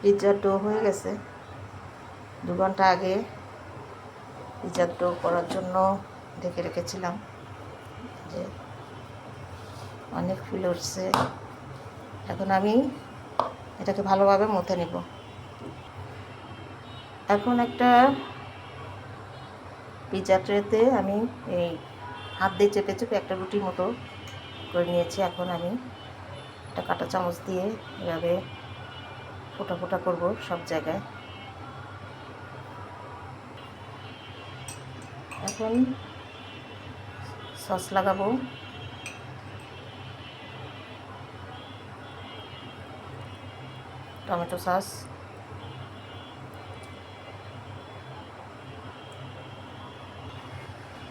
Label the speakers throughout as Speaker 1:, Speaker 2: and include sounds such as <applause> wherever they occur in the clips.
Speaker 1: পিৎজার do হয়ে গেছে। দু ঘণ্টা আগে পিৎজার ডো করার জন্য ঢেকে রেখেছিলাম যে অনেক ফুল উঠছে। এখন আমি এটাকে ভালোভাবে মথে নিব। এখন একটা পিৎজা ট্রেতে আমি এই হাত দিয়ে চেপে চেপে একটা রুটির মতো করে নিয়েছি। এখন আমি একটা কাঁটা চামচ দিয়ে এভাবে ফোটা ফোটা করব সব জায়গায়। এখন সস লাগাবো। Tomato sauce.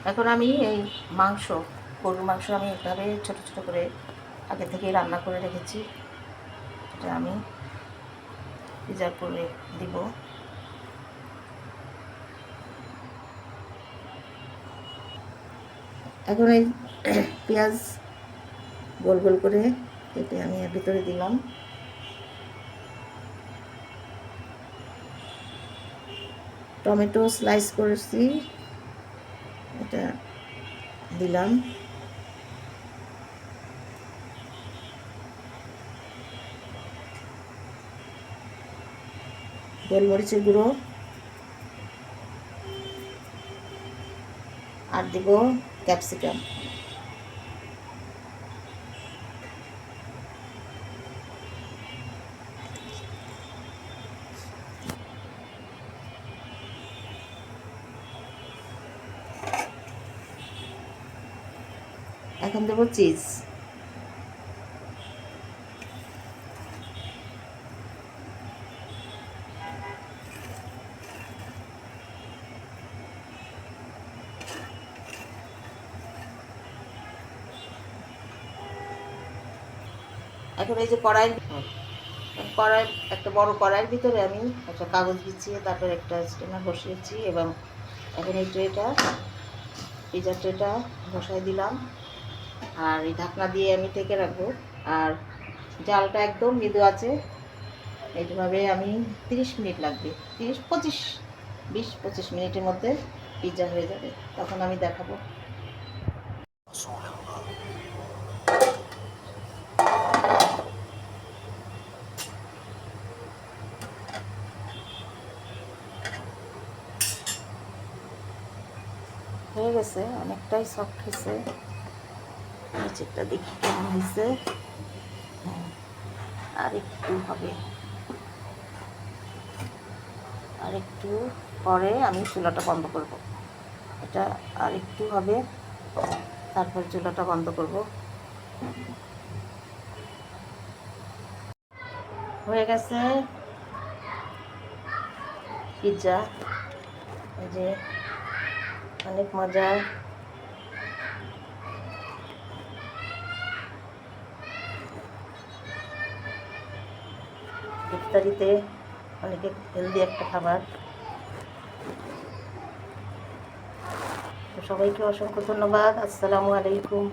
Speaker 1: এখন আমি এই মাংস, গরুর মাংস আমি এভাবে ছোট ছোট করে আগে থেকেই রান্না করে রেখেছি। এটা আমি পিজার করে দিব। এখন এই <clears throat> পেঁয়াজ গোল গোল করে কেটে আমি এর ভিতরে দিলাম। টমেটো স্লাইস করেছি, এটা দিলাম। গোলমরিচের গুঁড়ো। আর দিব ক্যাপসিকাম। এখন দেবো চিজ। এখন এই যে কড়াইয়ের কড়াই, একটা বড় কড়াইয়ের ভিতরে আমি একটা কাগজ বিছিয়ে তারপর একটা স্টেনার বসিয়েছি এবং এখন এই ট্রেটা পিজা ট্রেটা বসাই দিলাম। আর এই ঢাকনা দিয়ে আমি ঢেকে রাখব। আর জালটা একদম মৃদু আছে। এইভাবে আমি তিরিশ মিনিট লাগবে। তিরিশ, পঁচিশ, বিশ, পঁচিশ মিনিটের মধ্যে পিৎজা হয়ে যাবে। তখন আমি দেখাবো। হয়ে গেছে, অনেকটাই সফট হয়েছে। নিচেরটা দেখি কেমন হয়েছে। হ্যাঁ আর একটু হবে। আর একটু পরে আমি চুলাটা বন্ধ করব। এটা আর একটু হবে, তারপর চুলাটা বন্ধ করব। হয়ে গেছে। পিৎজা। এই যে অনেক মজা। ইফতারিতে অনেকে হেলদি একটা খাবার। তো সবাইকে অসংখ্য ধন্যবাদ। আসসালামু আলাইকুম।